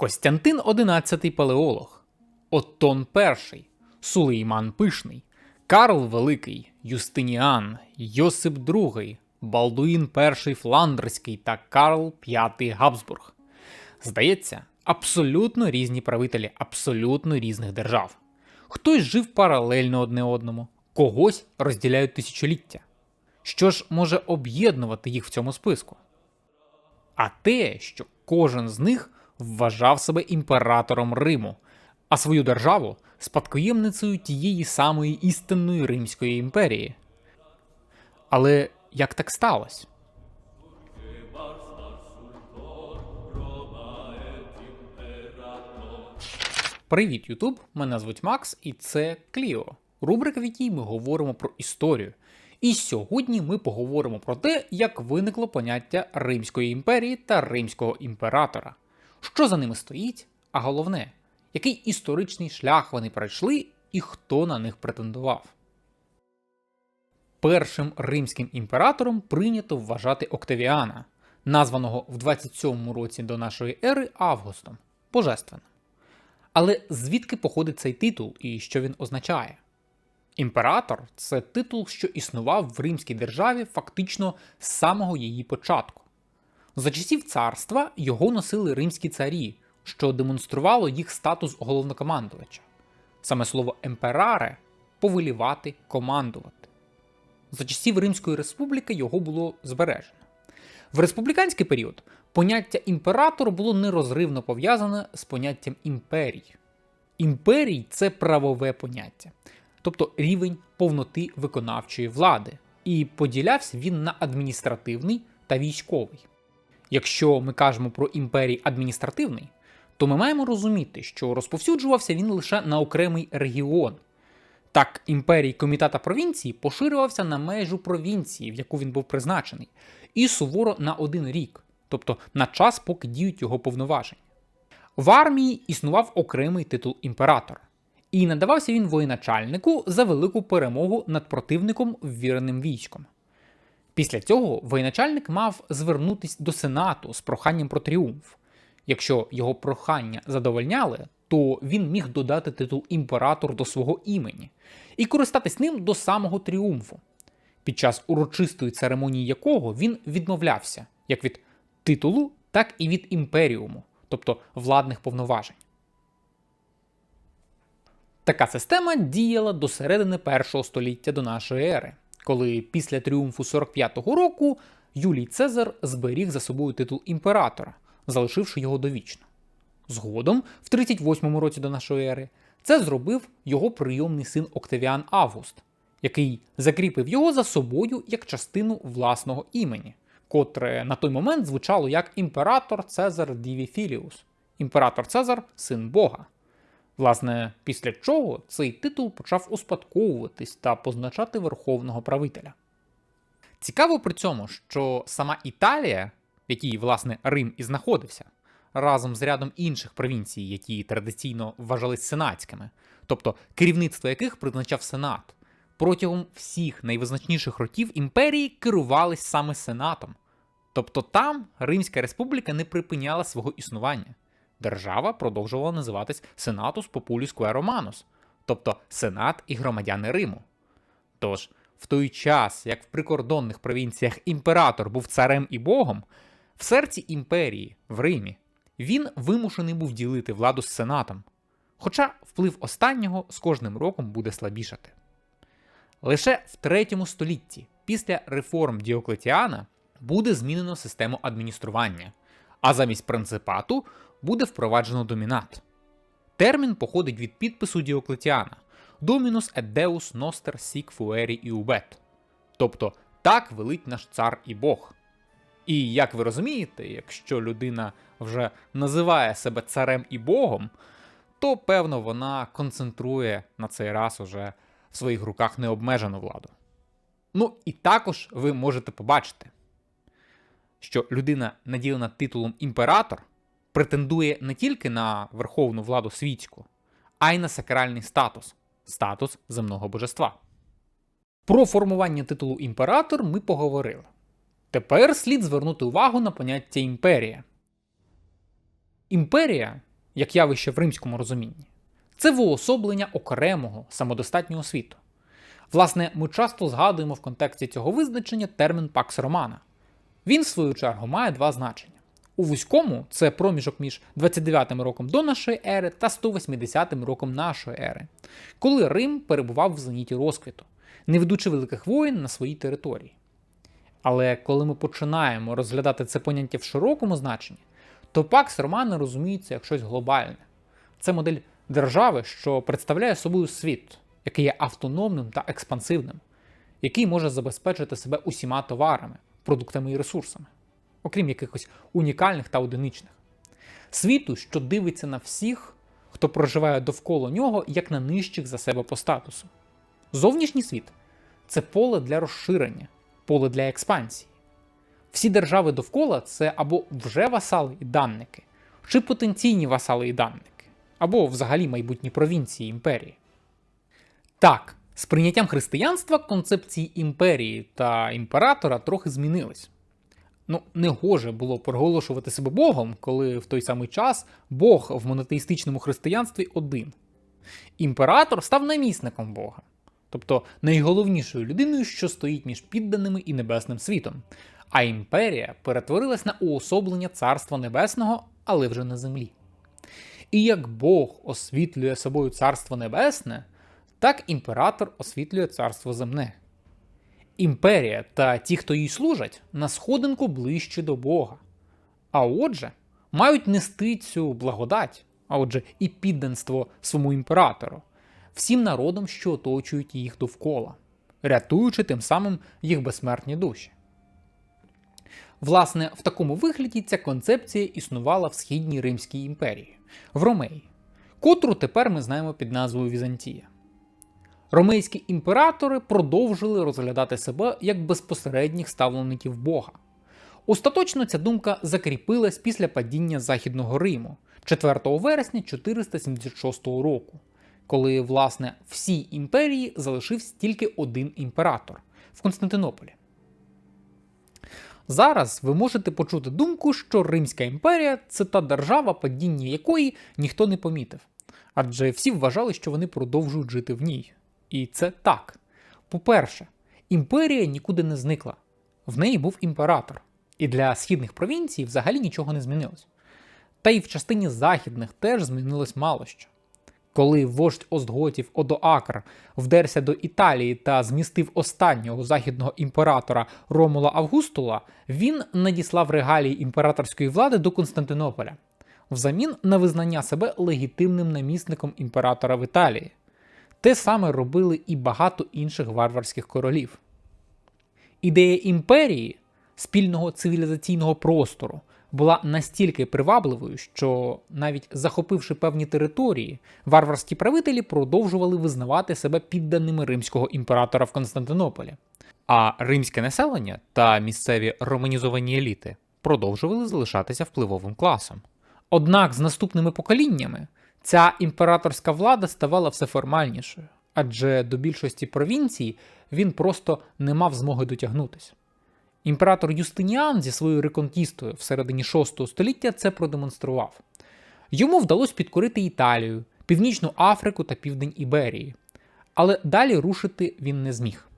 Костянтин XI Палеолог, Оттон І, Сулейман Пишний, Карл Великий, Юстиніан, Йосип II, Балдуїн І Фландерський та Карл V Габсбург. Здається, абсолютно різні правителі абсолютно різних держав. Хтось жив паралельно одне одному, когось розділяють тисячоліття. Що ж може об'єднувати їх в цьому списку? а те, що кожен з них вважав себе імператором Риму, а свою державу спадкоємницею тієї самої істинної Римської імперії. Але як так сталося? Привіт, Ютуб! Мене звуть Макс, і це Кліо, рубрика, в якій ми говоримо про історію. І сьогодні ми поговоримо про те, як виникло поняття Римської імперії та римського імператора, що за ними стоїть, а головне, який історичний шлях вони пройшли і хто на них претендував. Першим римським імператором прийнято вважати Октавіана, названого в 27 році до нашої ери Августом, божественним. Але звідки походить цей титул і що він означає? Імператор це титул, що існував в римській державі фактично з самого її початку. За часів царства його носили римські царі, що демонструвало їх статус головнокомандувача. Саме слово емпераре повелівати, командувати. За часів Римської республіки його було збережено. В республіканський період поняття імператор було нерозривно пов'язане з поняттям імперій. Імперій це правове поняття, тобто рівень повноти виконавчої влади, і поділявся він на адміністративний та військовий. Якщо ми кажемо про імперій адміністративний, то ми маємо розуміти, що розповсюджувався він лише на окремий регіон. Так, імперій комітета провінції поширювався на межу провінції, в яку він був призначений, і суворо на один рік, тобто на час, поки діють його повноваження. В армії існував окремий титул імператор, і надавався він воєначальнику за велику перемогу над противником ввіреним військом. Після цього воєначальник мав звернутися до Сенату з проханням про тріумф. Якщо його прохання задовольняли, то він міг додати титул імператор до свого імені і користатись ним до самого тріумфу, під час урочистої церемонії якого він відмовлявся як від титулу, так і від імперіуму, тобто владних повноважень. Така система діяла до середини першого століття до нашої ери, коли після тріумфу 45-го року Юлій Цезар зберіг за собою титул імператора, залишивши його довічно. Згодом, в 38-му році до нашої ери, це зробив його прийомний син Октавіан Август, який закріпив його за собою як частину власного імені, котре на той момент звучало як імператор Цезар Діві Філіус, імператор Цезар син Бога. Власне, після чого цей титул почав успадковуватись та позначати верховного правителя. Цікаво при цьому, що сама Італія, в якій, власне, Рим і знаходився, разом з рядом інших провінцій, які традиційно вважались сенатськими, тобто керівництво яких призначав сенат, протягом всіх найвизначніших років імперії керувались саме сенатом. Тобто там Римська республіка не припиняла свого існування. Держава продовжувала називатись Senatus Populus Quae Romanus, тобто Сенат і громадяни Риму. Тож, в той час, як в прикордонних провінціях імператор був царем і богом, в серці імперії, в Римі, він вимушений був ділити владу з сенатом, хоча вплив останнього з кожним роком буде слабішати. Лише в третьому столітті, після реформ Діоклетіана, буде змінено систему адміністрування, а замість принципату буде впроваджено домінат. Термін походить від підпису Діоклетіана Dominus et Deus Noster Sic Fueri Iubet, тобто так велить наш цар і Бог. І як ви розумієте, якщо людина вже називає себе царем і Богом, то певно вона концентрує на цей раз уже в своїх руках необмежену владу. Ну і також ви можете побачити, що людина, наділена титулом імператор, претендує не тільки на верховну владу світську, а й на сакральний статус статус земного божества. Про формування титулу імператор ми поговорили. Тепер слід звернути увагу на поняття імперія. Імперія як явище в римському розумінні. Це уособлення окремого самодостатнього світу. Власне, ми часто згадуємо в контексті цього визначення термін Пакс Романа. Він, в свою чергу, має два значення. У вузькому це проміжок між 29 м роком до нашої ери та 180 м роком нашої ери, коли Рим перебував в зеніті розквіту, не ведучи великих воїн на своїй території. Але коли ми починаємо розглядати це поняття в широкому значенні, то Пакс Романа розуміється як щось глобальне. Це модель держави, що представляє собою світ, який є автономним та експансивним, який може забезпечити себе усіма товарами, продуктами і ресурсами, окрім якихось унікальних та одиничних. Світу, що дивиться на всіх, хто проживає довкола нього, як на нижчих за себе по статусу. Зовнішній світ це поле для розширення, поле для експансії. Всі держави довкола це або вже васали і данники, чи потенційні васали і данники, або взагалі майбутні провінції імперії. Так, з прийняттям християнства концепції імперії та імператора трохи змінились. Ну, не гоже було проголошувати себе Богом, коли в той самий час Бог в монотеїстичному християнстві один. Імператор став намісником Бога, тобто найголовнішою людиною, що стоїть між підданими і небесним світом. А імперія перетворилась на уособлення Царства Небесного, але вже на землі. І як Бог освітлює собою Царство Небесне, так імператор освітлює царство земне. Імперія та ті, хто їй служать, на сходинку ближче до Бога. А отже, мають нести цю благодать, а отже, і підданство своєму імператору, всім народам, що оточують їх довкола, рятуючи тим самим їх безсмертні душі. Власне, в такому вигляді ця концепція існувала в Східній Римській імперії, в Ромеї, котру тепер ми знаємо під назвою Візантія. Ромейські імператори продовжили розглядати себе як безпосередніх ставлеників Бога. Остаточно ця думка закріпилась після падіння Західного Риму 4 вересня 476 року, коли, власне, всій імперії залишився тільки один імператор в Константинополі. Зараз ви можете почути думку, що Римська імперія це та держава, падіння якої ніхто не помітив, адже всі вважали, що вони продовжують жити в ній. І це так. По-перше, імперія нікуди не зникла. В неї був імператор, і для східних провінцій взагалі нічого не змінилось. Та й в частині західних теж змінилось мало що. Коли вождь Остготів Одоакр вдерся до Італії та змістив останнього західного імператора Ромула Августула, він надіслав регалії імператорської влади до Константинополя взамін на визнання себе легітимним намісником імператора в Італії. Те саме робили і багато інших варварських королів. Ідея імперії, спільного цивілізаційного простору, була настільки привабливою, що навіть захопивши певні території, варварські правителі продовжували визнавати себе підданими римського імператора в Константинополі. А римське населення та місцеві романізовані еліти продовжували залишатися впливовим класом. Однак з наступними поколіннями ця імператорська влада ставала все формальнішою, адже до більшості провінцій він просто не мав змоги дотягнутися. Імператор Юстиніан зі своєю реконкістою всередині VI століття це продемонстрував. Йому вдалося підкорити Італію, Північну Африку та Південь Іберії, але далі рушити він не зміг.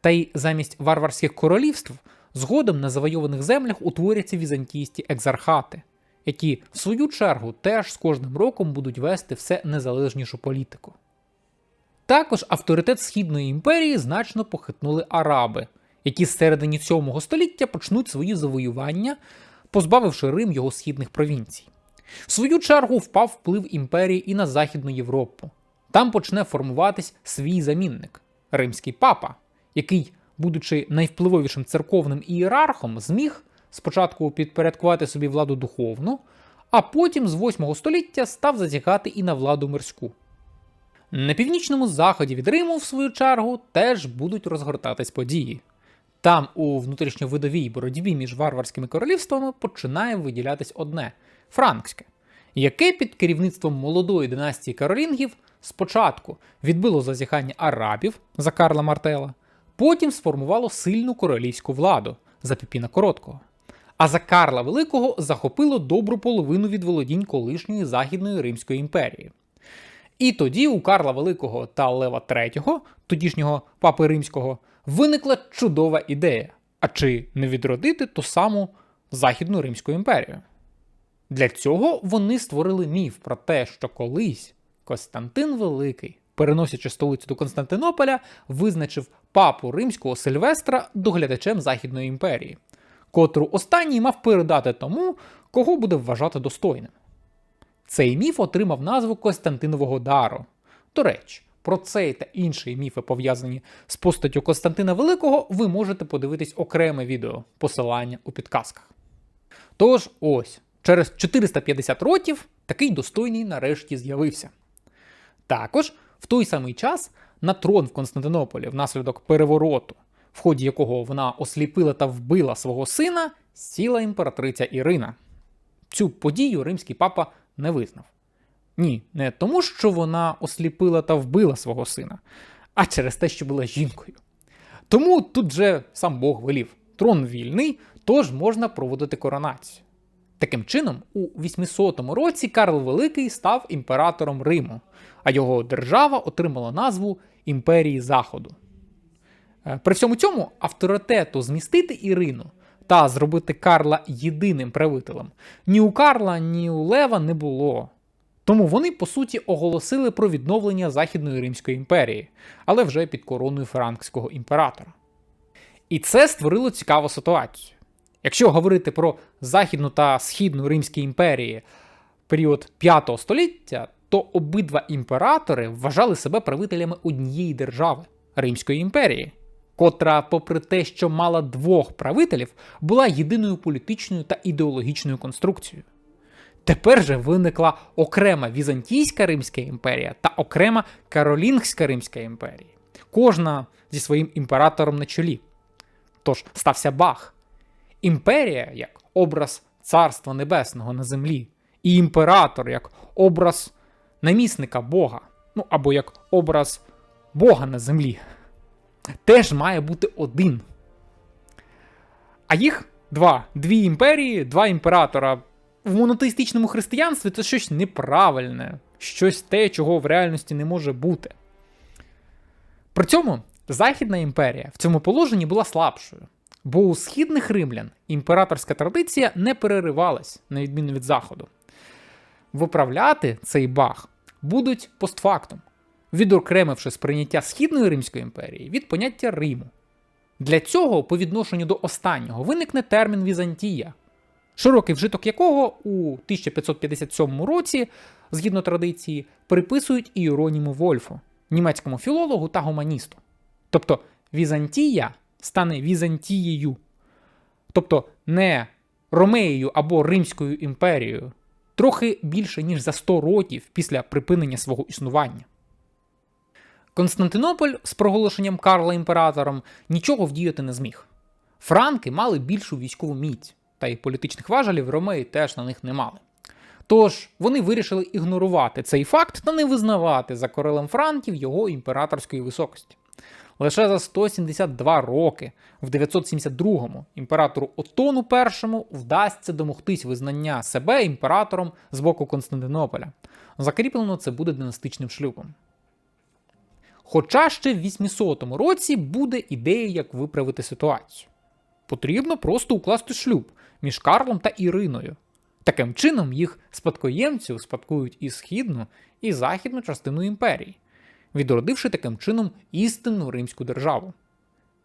Та й замість варварських королівств згодом на завойованих землях утворяться візантійські екзархати, які, в свою чергу, теж з кожним роком будуть вести все незалежнішу політику. Також авторитет Східної імперії значно похитнули араби, які з середині 7 століття почнуть свої завоювання, позбавивши Рим його східних провінцій. В свою чергу впав вплив імперії і на Західну Європу. Там почне формуватись свій замінник римський папа, який, будучи найвпливовішим церковним ієрархом, зміг спочатку підпорядкувати собі владу духовну, а потім з 8 століття став затягати і на владу мирську. На північному заході від Риму, в свою чергу, теж будуть розгортатись події. Там, у внутрішньовидовій боротьбі між варварськими королівствами, починає виділятись одне франкське, яке під керівництвом молодої династії Каролінгів спочатку відбило зазіхання арабів за Карла Мартела, потім сформувало сильну королівську владу за Піпіна Короткого. А за Карла Великого захопило добру половину від володінь колишньої Західної Римської імперії. І тоді у Карла Великого та Лева III, тодішнього папи римського, виникла чудова ідея: а чи не відродити ту саму Західну Римську імперію? Для цього вони створили міф про те, що колись Костянтин Великий, переносячи столицю до Константинополя, визначив папу римського Сильвестра доглядачем Західної імперії, котру останній мав передати тому, кого буде вважати достойним. Цей міф отримав назву Костянтинового дару. До речі, про цей та інші міфи, пов'язані з постаттю Костянтина Великого, ви можете подивитись окреме відео, посилання у підказках. Тож ось, через 450 років такий достойний нарешті з'явився. Також в той самий час на трон в Константинополі внаслідок перевороту, в ході якого вона осліпила та вбила свого сина, сіла імператриця Ірина. Цю подію римський папа не визнав. Ні, не тому, що вона осліпила та вбила свого сина, а через те, що була жінкою. Тому тут же сам Бог велів: трон вільний, тож можна проводити коронацію. Таким чином, у 800 році Карл Великий став імператором Риму, а його держава отримала назву Імперії Заходу. Е, При всьому цьому авторитету змістити Ірину та зробити Карла єдиним правителем ні у Карла, ні у Лева не було. Тому вони, по суті, оголосили про відновлення Західної Римської імперії, але вже під короною франкського імператора. І це створило цікаву ситуацію. Якщо говорити про Західну та Східну Римські імперії період 5 століття, то обидва імператори вважали себе правителями однієї держави Римської імперії, котра, попри те, що мала двох правителів, була єдиною політичною та ідеологічною конструкцією. Тепер же виникла окрема Візантійська Римська імперія та окрема Каролінгська Римська імперія, кожна зі своїм імператором на чолі. Тож стався Бах. Імперія як образ Царства Небесного на землі, і імператор як образ намісника Бога, ну або як образ Бога на землі, теж має бути один. А їх два: дві імперії, два імператора. В монотеїстичному християнстві це щось неправильне, щось те, чого в реальності не може бути. При цьому Західна імперія в цьому положенні була слабшою, бо у східних римлян імператорська традиція не переривалась, на відміну від Заходу. Виправляти цей баг будуть постфактум, відокремивши сприйняття Східної Римської імперії від поняття Риму. Для цього, по відношенню до останнього, виникне термін Візантія, широкий вжиток якого у 1557 році, згідно традиції, приписують Іероніму Вольфу, німецькому філологу та гуманісту. Тобто Візантія стане Візантією, тобто не Ромеєю або Римською імперією, трохи більше ніж за 100 років після припинення свого існування. Константинополь з проголошенням Карла імператором нічого вдіяти не зміг. Франки мали більшу військову міць, та й політичних важелів Ромеї теж на них не мали. Тож вони вирішили ігнорувати цей факт та не визнавати за королем Франків його імператорської високості. Лише за 172 роки, в 972-му, імператору Отону І вдасться домогтись визнання себе імператором з боку Константинополя. Закріплено це буде династичним шлюбом. Хоча ще в 800 році буде ідея, як виправити ситуацію. Потрібно просто укласти шлюб між Карлом та Іриною. Таким чином, їх спадкоємці успадкують і східну, і західну частину імперії, відродивши таким чином істинну римську державу.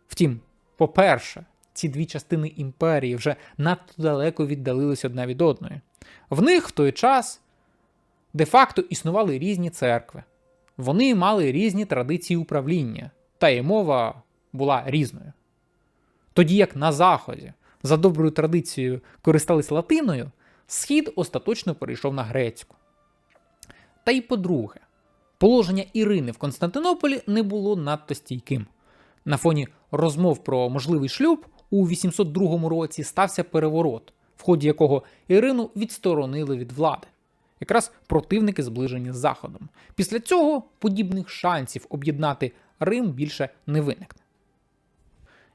Втім, по-перше, ці дві частини імперії вже надто далеко віддалились одна від одної. В них в той час де-факто існували різні церкви, вони мали різні традиції управління, та й мова була різною. Тоді як на Заході за доброю традицією користались латиною, схід остаточно перейшов на грецьку. Та й по-друге, положення Ірини в Константинополі не було надто стійким. На фоні розмов про можливий шлюб у 802 році стався переворот, в ході якого Ірину відсторонили від влади. Якраз противники зближені з Заходом. Після цього подібних шансів об'єднати Рим більше не виникне.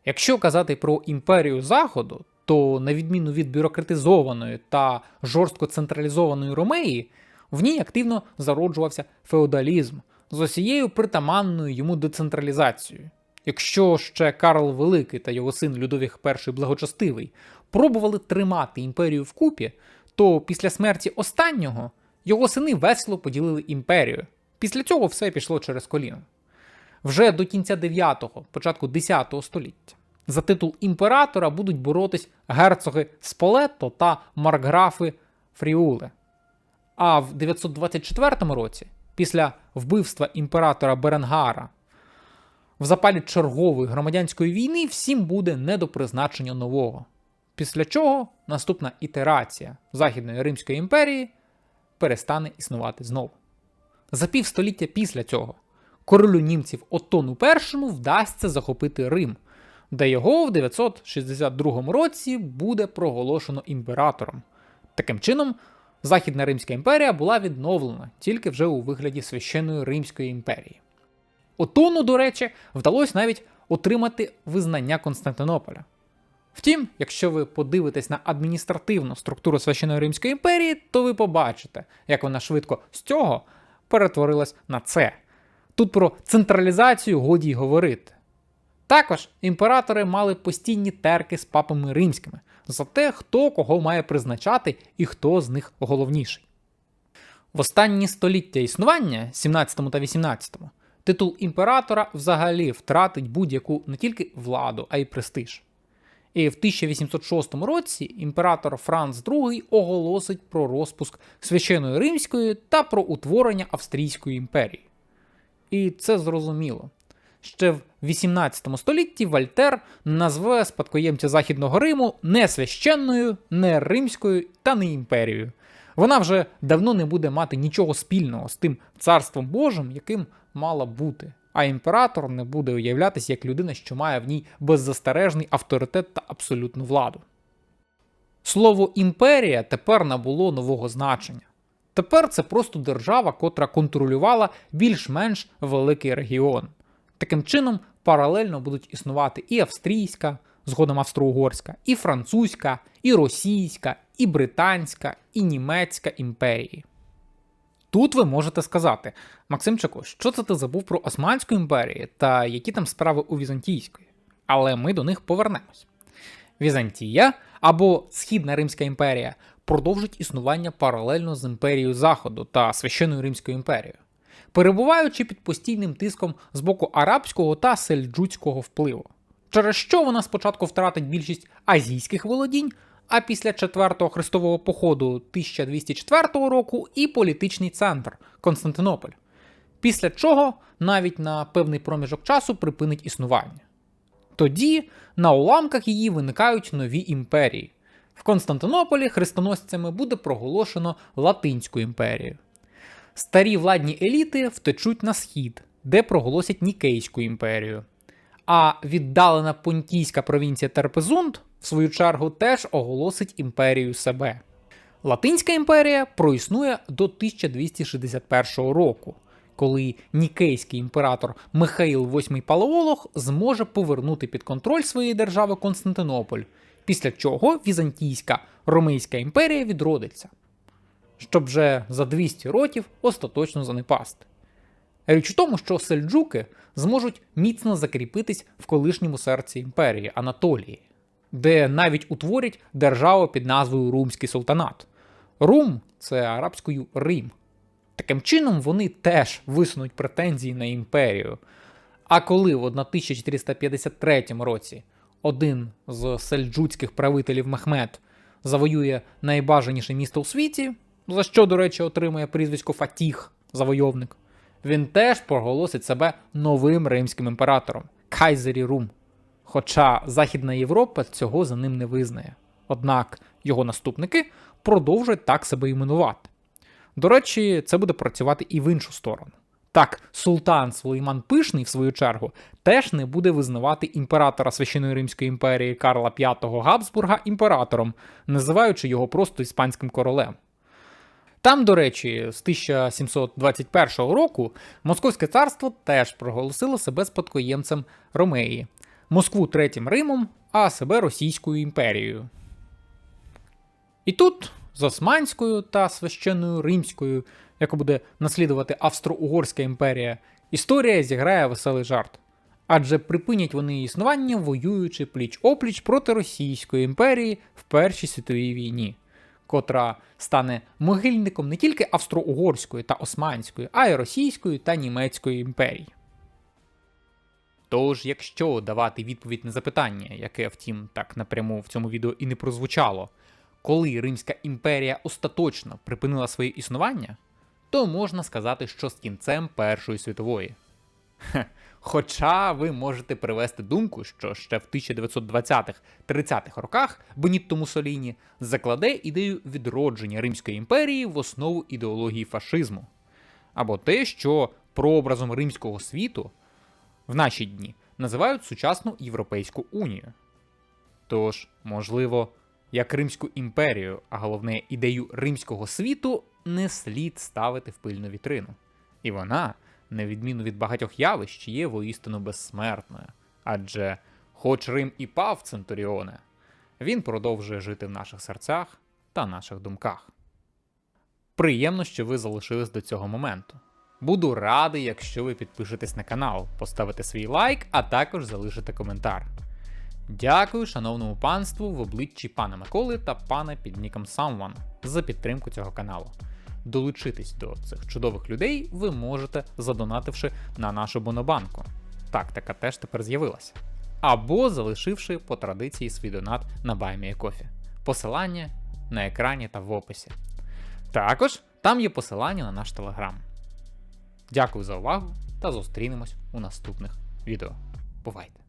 Якщо казати про імперію Заходу, то, на відміну від бюрократизованої та жорстко централізованої Ромеї, в ній активно зароджувався феодалізм з усією притаманною йому децентралізацією. Якщо ще Карл Великий та його син Людовік І Благочестивий пробували тримати імперію вкупі, то після смерті останнього його сини весело поділили імперію. Після цього все пішло через коліно. Вже до кінця 9-го, початку 10 століття за титул імператора будуть боротись герцоги Сполетто та маркграфи Фріуле. А в 924 році, після вбивства імператора Беренгара, в запалі чергової громадянської війни всім буде не до призначення нового. Після чого наступна ітерація Західної Римської імперії перестане існувати знову. За півстоліття після цього королю німців Оттону І вдасться захопити Рим, де його в 962 році буде проголошено імператором. Таким чином, Західна Римська імперія була відновлена тільки вже у вигляді священної Римської імперії. Отону, до речі, вдалося навіть отримати визнання Константинополя. Втім, якщо ви подивитесь на адміністративну структуру Священної Римської імперії, то ви побачите, як вона швидко з цього перетворилась на це. Тут про централізацію годі й говорити. Також імператори мали постійні терки з папами римськими за те, хто кого має призначати і хто з них головніший. В останні століття існування, 17 та 18, титул імператора взагалі втратить будь-яку не тільки владу, а й престиж. І в 1806 році імператор Франц II оголосить про розпуск Священої Римської та про утворення Австрійської імперії. І це зрозуміло. Ще в 18 столітті Вольтер назве спадкоємця Західного Риму не священною, не римською та не імперією. Вона вже давно не буде мати нічого спільного з тим царством Божим, яким мала бути. А імператор не буде уявлятися як людина, що має в ній беззастережний авторитет та абсолютну владу. Слово імперія тепер набуло нового значення. Тепер це просто держава, котра контролювала більш-менш великий регіон. Таким чином, паралельно будуть існувати і австрійська, згодом австро-угорська, і французька, і російська, і британська, і німецька імперії. Тут ви можете сказати, Максимчику, що це ти забув про Османську імперію та які там справи у Візантійської? Але ми до них повернемось. Візантія або Східна Римська імперія продовжить існування паралельно з імперією Заходу та Священною Римською імперією, перебуваючи під постійним тиском з боку арабського та сельджуцького впливу, через що вона спочатку втратить більшість азійських володінь, а після четвертого хрестового походу 1204 року і політичний центр Константинополь, після чого навіть на певний проміжок часу припинить існування. Тоді на уламках її виникають нові імперії. В Константинополі хрестоносцями буде проголошено Латинську імперію. Старі владні еліти втечуть на схід, де проголосять Нікейську імперію. А віддалена понтійська провінція Терпезунд, в свою чергу, теж оголосить імперію себе. Латинська імперія проіснує до 1261 року, коли нікейський імператор Михаїл VIII Палеолог зможе повернути під контроль своєї держави Константинополь, після чого Візантійська Ромейська імперія відродиться, щоб вже за 200 років остаточно занепасти. Річ у тому, що сельджуки зможуть міцно закріпитись в колишньому серці імперії Анатолії, де навіть утворять державу під назвою Румський султанат. Рум це арабською Рим. Таким чином, вони теж висунуть претензії на імперію. А коли в 1453 році один з сельджуцьких правителів Мехмед завоює найбажаніше місто у світі, за що, до речі, отримує прізвисько Фатіх, завойовник, він теж проголосить себе новим римським імператором Кайзері Рум. Хоча Західна Європа цього за ним не визнає. Однак його наступники продовжують так себе іменувати. До речі, це буде працювати і в іншу сторону. Так, султан Сулейман Пишний, в свою чергу, теж не буде визнавати імператора Священної Римської імперії Карла V Габсбурга імператором, називаючи його просто іспанським королем. Там, до речі, з 1721 року Московське царство теж проголосило себе спадкоємцем Ромеї, Москву Третім Римом, а себе Російською імперією. І тут з Османською та священною римською, яку буде наслідувати Австро-Угорська імперія, історія зіграє веселий жарт. Адже припинять вони існування, воюючи пліч опліч проти Російської імперії в Першій світовій війні, котра стане могильником не тільки Австро-Угорської та Османської, а й Російської та Німецької імперій. Тож, якщо давати відповідь на запитання, яке, втім, так напряму в цьому відео і не прозвучало, коли Римська імперія остаточно припинила своє існування, то можна сказати, що з кінцем Першої світової. Хоча ви можете привести думку, що ще в 1920-30-х роках Бенітто Муссоліні закладе ідею відродження Римської імперії в основу ідеології фашизму, або те, що прообразом римського світу в наші дні називають сучасну Європейську унію. Тож, можливо, як Римську імперію, а головне ідею римського світу, не слід ставити в пильну вітрину. І вона, на відміну від багатьох явищ, є воістину безсмертною. Адже, хоч Рим і пав Центуріоне, він продовжує жити в наших серцях та наших думках. Приємно, що ви залишились до цього моменту. Буду радий, якщо ви підпишетесь на канал, поставите свій лайк, а також залишите коментар. Дякую шановному панству в обличчі пана Миколи та пана під ніком Someone за підтримку цього каналу. Долучитись до цих чудових людей ви можете, задонативши на нашу бонобанку. Так, така теж тепер з'явилася. Або залишивши по традиції свій донат на BuyMeACoffee. Посилання на екрані та в описі. Також там є посилання на наш телеграм. Дякую за увагу та зустрінемось у наступних відео. Бувайте!